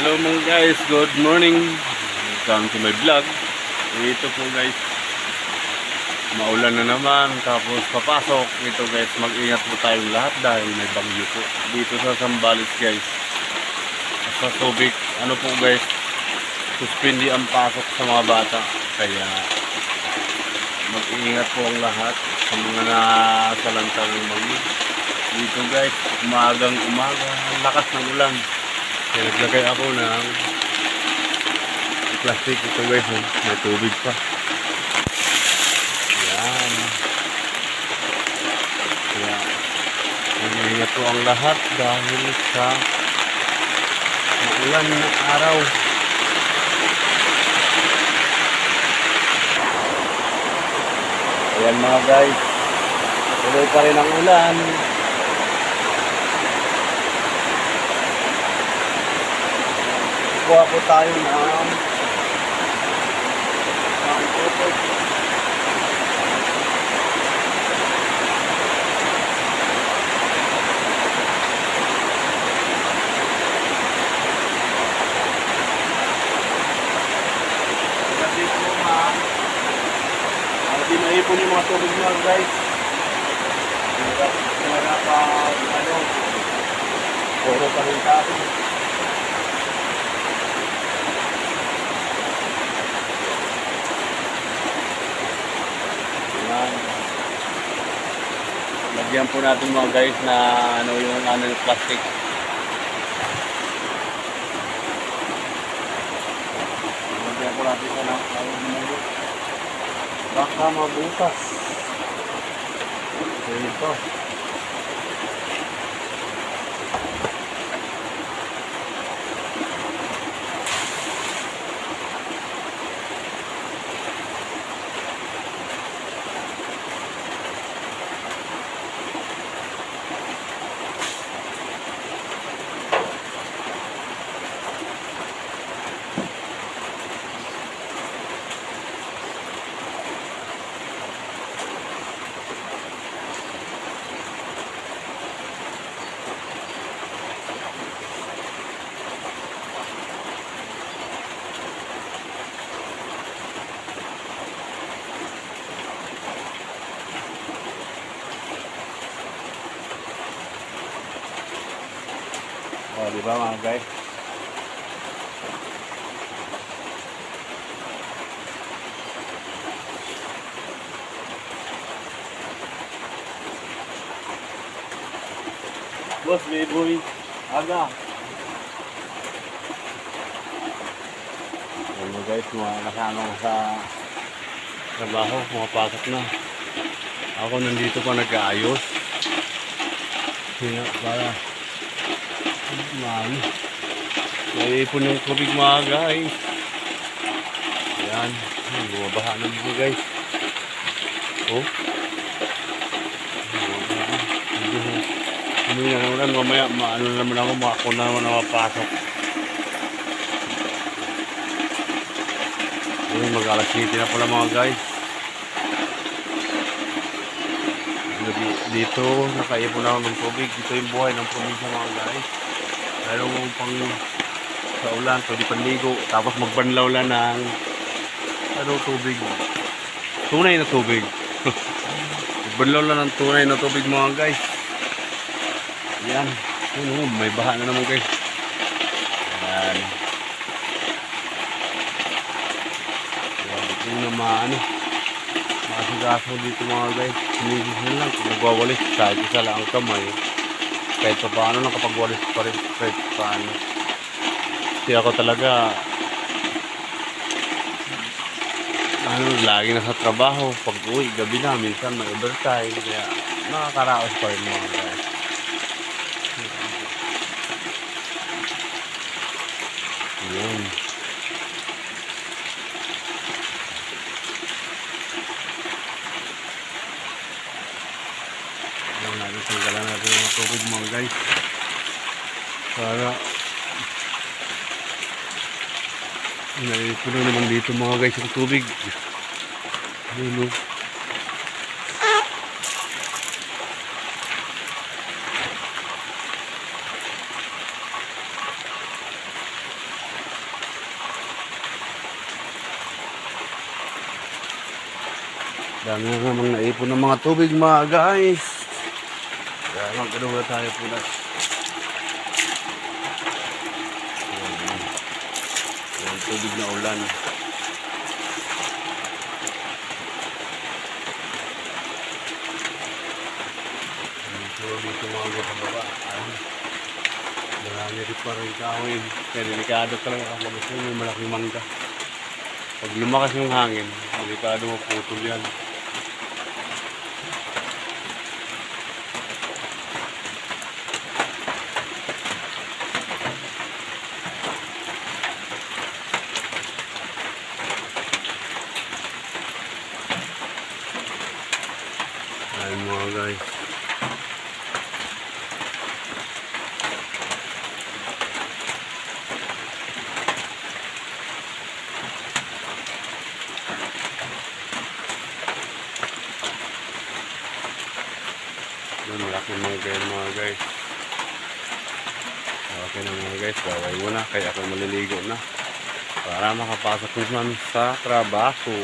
Hello mga guys, good morning. Welcome to my vlog. Ito po guys, maulan na naman, tapos papasok. Ito guys, mag-ingat po tayong lahat dahil may bagyo po. Dito sa Sambales guys. Sa tubig, ano po guys, suspindi ang pasok sa mga bata. Kaya mag-iingat po ang lahat sa mga nasalanta ng bagyo. Dito guys, umagang umaga, lakas ng ulan. Kaya naglagay ako ng plastic ito guys, may tubig pa. Yan. Kaya, mag-iingat po ang lahat dahil sa maulan na araw. Ayan mga guys, tuloy pa rin ang ulan. Kuha po tayo ng po yung mga tubig nyo guys. Hirap, hirap, uh, ano, puro pa rin tayo. Yan. Lagyan po natin mga guys na ano yung ano yung plastic. Lagyan po natin sa ng tawag na yun. Baka mabutas. So ito. Di ba mga guys? Boss, may boy. Aga. Ayan mga guys, mga ko sa trabaho, mga pasok na. Ako nandito pa nag-aayos. Kaya para Mami. Naipon yung tubig mga guys. Ayan. Ay, Bumabaha na mga guys. Oh. Ano yan ulan. Mamaya maano na naman ako. Ako na naman nakapasok. Ayun, mag-alas city na pala mga guys. Di- Dito, nakaipon ako ng tubig. Dito yung buhay ng probinsya mga guys. Lalo mo pang sa ulan, pwede panligo. Tapos magbanlaw lang ng ano, tubig. Tunay na tubig. magbanlaw lang ng tunay na tubig mga guys. Yan. Oh, may baha na naman guys. Yan. Yan. Ito na maano. Makasigaso dito mga guys. Na lang. Nagwawalis, kahit isa lang ang kamay. Kahit pa paano nakapagwalis pa rin kahit paano. Kasi ako talaga ano lagi na sa trabaho pag uwi gabi na minsan may overtime kaya nakakaraos pa rin mga guys. Yun natin. Tanggalan natin yung tubig mga guys. Para naipuno naman dito mga guys yung tubig. Yun oh. Dami na namang naipon ng mga tubig mga guys. Magkano na tayo po na. Ayan. Tubig na ulan. Dito, mga kapaba. Ayan. Marami rin pa rin kahoy. Kaya delikado talaga ako. Kasi may malaking mangga. Pag lumakas yung hangin, delikado maputol yan. Ayan mga guys. Doon, malaki mga guys, mga guys. Okay na mga guys, baway muna. Kaya ako maliligo na. Para makapasok naman sa trabaho.